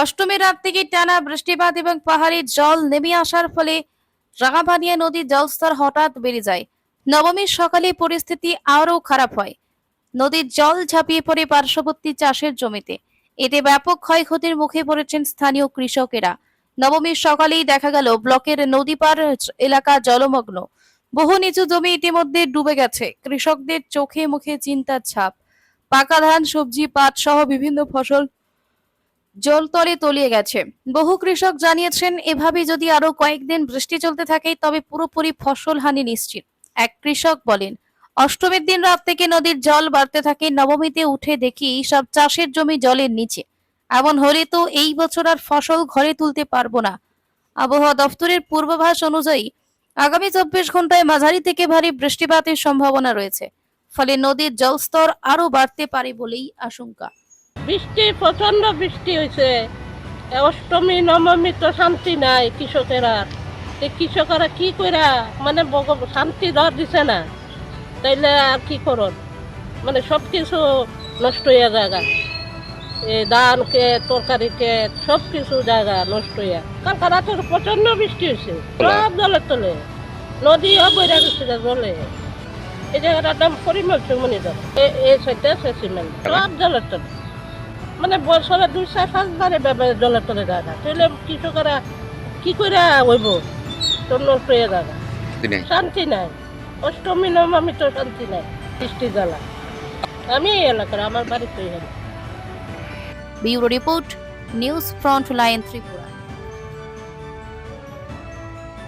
অষ্টমীর রাত থেকে টানা বৃষ্টিপাত এবং পাহাড়ি জল নেমে আসার ফলে রাঙাপানিয়া নদীর জলস্তর হঠাৎ বেড়ে যায়। নবমীর সকালে পরিস্থিতি আরও খারাপ হয়। নদীর জল ঝাঁপিয়ে পড়ে পার্শ্ববর্তী চাষের জমিতে। এতে ব্যাপক ক্ষয়ক্ষতির মুখে পড়েছেন স্থানীয় কৃষকেরা। নবমীর সকালেই দেখা গেল ব্লকের নদীপার এলাকা জলমগ্ন। বহু নিচু জমি ইতিমধ্যে ডুবে গেছে। কৃষকদের চোখে মুখে চিন্তার ছাপ। পাকা ধান, সবজি, পাট সহ বিভিন্ন ফসল জলতলে তলিয়ে গেছে। বহু কৃষক জানিয়েছেন, এভাবে যদি আরও কয়েকদিন বৃষ্টি চলতে থাকে, তবে পুরোপুরি ফসল হানি নিশ্চিত। এক কৃষক বলেন, অষ্টমীর দিন রাত থেকে নদীর জল বাড়তে থাকে, নবমীতে উঠে দেখি সব চাষের জমি জলের নিচে। এমন হলে তো এই বছর আর ফসল ঘরে তুলতে পারব না। আবহাওয়া দফতরের পূর্বাভাস অনুযায়ী, আগামী চব্বিশ ঘন্টায় মাঝারি থেকে ভারী বৃষ্টিপাতের সম্ভাবনা রয়েছে। ফলে নদীর জলস্তর আরও বাড়তে পারে বলেই আশঙ্কা। বৃষ্টি প্রচণ্ড বৃষ্টি হয়েছে অষ্টমী নবমী তো শান্তি নাই কৃষকেরা তে কৃষকেরা কি কইরা মানে শান্তি ধর দিছে না। তাইলে আর কি করন মানে সব কিছু নষ্ট হয়ে জায়গা এই ধান ক্ষেত তরকারি ক্ষেত সব কিছু জায়গা নষ্ট হইয়া। কালকা রাতে তো প্রচণ্ড বৃষ্টি হয়েছে সব জলের তলে। নদীও বইরা গেছে জলে। এই জায়গাটার নাম পরিমল চুমনি এই সাইডটা সব জলের তলে। মানে বছরে দুই চার পাঁচবারে জলের তলে যায় না। তাহলে কৃষকেরা কি করে হইব? তো নষ্ট হয়ে যাবে শান্তি নাই। অষ্টমী নবমী তো শান্তি নাই বৃষ্টি জ্বালা। আমি এই এলাকার আমার বাড়িতে bureau report news front line Tripura.